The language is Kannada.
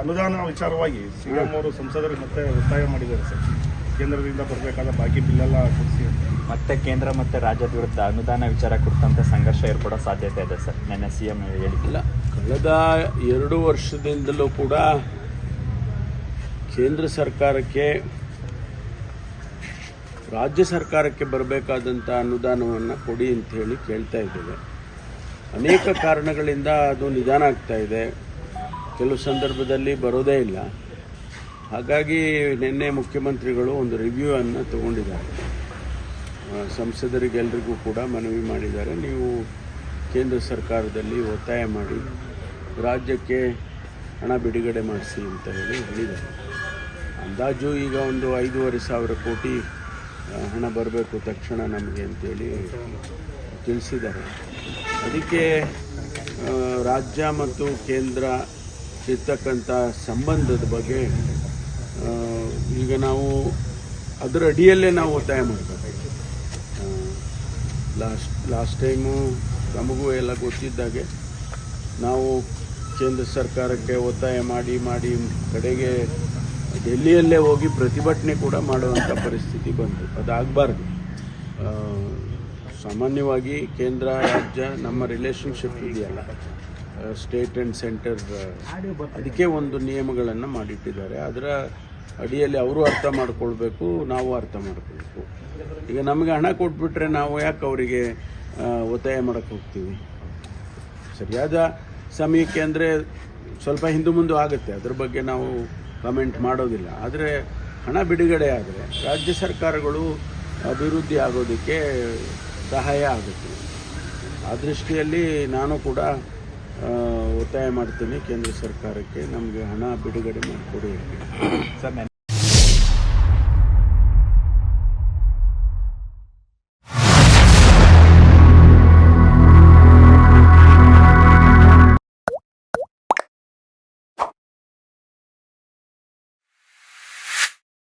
ಅನುದಾನ ವಿಚಾರವಾಗಿ ಸಿಎಂ ಅವರು ಸಂಸದರು ಮತ್ತೆ ಒತ್ತಾಯ ಮಾಡಿದ್ದಾರೆ ಸರ್. ಕೇಂದ್ರದಿಂದ ಬರಬೇಕಾದ ಬಾಕಿ ಬಿಲ್ಲೆಲ್ಲ ಕೊಡಿಸಿ ಅಂತ. ಮತ್ತೆ ಕೇಂದ್ರ ಮತ್ತೆ ರಾಜ್ಯದ ವಿರುದ್ಧ ಅನುದಾನ ವಿಚಾರ ಕುರಿತಂತೆ ಸಂಘರ್ಷ ಏರ್ಪಡೋ ಸಾಧ್ಯತೆ ಇದೆ ಸರ್. ನಿನ್ನೆ ಸಿ ಎಂ ಹೇಳಿಲ್ಲ ಕಳೆದ ಎರಡು ವರ್ಷದಿಂದಲೂ ಕೂಡ ಕೇಂದ್ರ ಸರ್ಕಾರಕ್ಕೆ ರಾಜ್ಯ ಸರ್ಕಾರಕ್ಕೆ ಬರಬೇಕಾದಂಥ ಅನುದಾನವನ್ನು ಕೊಡಿ ಅಂತ ಹೇಳಿ ಕೇಳ್ತಾ ಇದ್ದೇವೆ. ಅನೇಕ ಕಾರಣಗಳಿಂದ ಅದು ನಿಧಾನ ಆಗ್ತಾ ಇದೆ. ಕೆಲವು ಸಂದರ್ಭದಲ್ಲಿ ಬರೋದೇ ಇಲ್ಲ. ಹಾಗಾಗಿ ನಿನ್ನೆ ಮುಖ್ಯಮಂತ್ರಿಗಳು ಒಂದು ರಿವ್ಯೂ ಅನ್ನು ತಗೊಂಡಿದ್ದಾರೆ. ಸಂಸದರಿಗೆಲ್ಲರಿಗೂ ಕೂಡ ಮನವಿ ಮಾಡಿದ್ದಾರೆ. ನೀವು ಕೇಂದ್ರ ಸರ್ಕಾರದಲ್ಲಿ ಒತ್ತಾಯ ಮಾಡಿ, ರಾಜ್ಯಕ್ಕೆ ಹಣ ಬಿಡುಗಡೆ ಮಾಡಿಸಿ ಅಂತ ಹೇಳಿ ಹೇಳಿದ್ದಾರೆ. ಅಂದಾಜು ಈಗ ಒಂದು ಐದೂವರೆ ಸಾವಿರ ಕೋಟಿ ಹಣ ಬರಬೇಕು ತಕ್ಷಣ ನಮಗೆ ಅಂತೇಳಿ ತಿಳಿಸಿದ್ದಾರೆ. ಅದಕ್ಕೆ ರಾಜ್ಯ ಮತ್ತು ಕೇಂದ್ರ ಇರ್ತಕ್ಕಂಥ ಸಂಬಂಧದ ಬಗ್ಗೆ ಈಗ ನಾವು ಅದರ ಅಡಿಯಲ್ಲೇ ನಾವು ಒತ್ತಾಯ ಮಾಡಬೇಕು. ಲಾಸ್ಟ್ ಲಾಸ್ಟ್ ಟೈಮು ನಮಗೂ ಎಲ್ಲ ಗೊತ್ತಿದ್ದಾಗೆ, ನಾವು ಕೇಂದ್ರ ಸರ್ಕಾರಕ್ಕೆ ಒತ್ತಾಯ ಮಾಡಿ ಮಾಡಿ ಕಡೆಗೆ ಡೆಲ್ಲಿಯಲ್ಲೇ ಹೋಗಿ ಪ್ರತಿಭಟನೆ ಕೂಡ ಮಾಡುವಂಥ ಪರಿಸ್ಥಿತಿ ಬಂತು. ಅದಾಗಬಾರ್ದು. ಸಾಮಾನ್ಯವಾಗಿ ಕೇಂದ್ರ, ರಾಜ್ಯ ನಮ್ಮ ರಿಲೇಷನ್ಶಿಪ್ ಇದೆಯಲ್ಲ ಸ್ಟೇಟ್ ಅಂಡ್ ಸೆಂಟರ್ ಅದಕ್ಕೆ ಒಂದು ನಿಯಮಗಳನ್ನು ಮಾಡಿಟ್ಟಿದ್ದಾರೆ. ಅದರ ಅಡಿಯಲ್ಲಿ ಅವರು ಅರ್ಥ ಮಾಡ್ಕೊಳ್ಬೇಕು, ನಾವು ಅರ್ಥ ಮಾಡ್ಕೊಳ್ಬೇಕು. ಈಗ ನಮಗೆ ಹಣ ಕೊಟ್ಬಿಟ್ರೆ ನಾವು ಯಾಕೆ ಅವರಿಗೆ ಒತ್ತಾಯ ಮಾಡೋಕ್ಕೆ ಹೋಗ್ತೀವಿ? ಸರಿಯಾದ ಸಮಯಕ್ಕೆ ಅಂದರೆ ಸ್ವಲ್ಪ ಹಿಂದೆ ಮುಂದೆ ಆಗುತ್ತೆ. ಅದ್ರ ಬಗ್ಗೆ ನಾವು ಕಮೆಂಟ್ ಮಾಡೋದಿಲ್ಲ. ಆದರೆ ಹಣ ಬಿಡುಗಡೆ ಆದರೆ ರಾಜ್ಯ ಸರ್ಕಾರಗಳು ಅಭಿವೃದ್ಧಿ ಆಗೋದಕ್ಕೆ ಸಹಾಯ ಆಗುತ್ತೆ. ಆ ದೃಷ್ಟಿಯಲ್ಲಿ ನಾನು ಕೂಡ ಒತ್ತಾಯ ಮಾಡ್ತೀನಿ ಕೇಂದ್ರ ಸರ್ಕಾರಕ್ಕೆ ನಮಗೆ ಹಣ ಬಿಡುಗಡೆ ಮಾಡಿಕೊಡಿ ಸರ್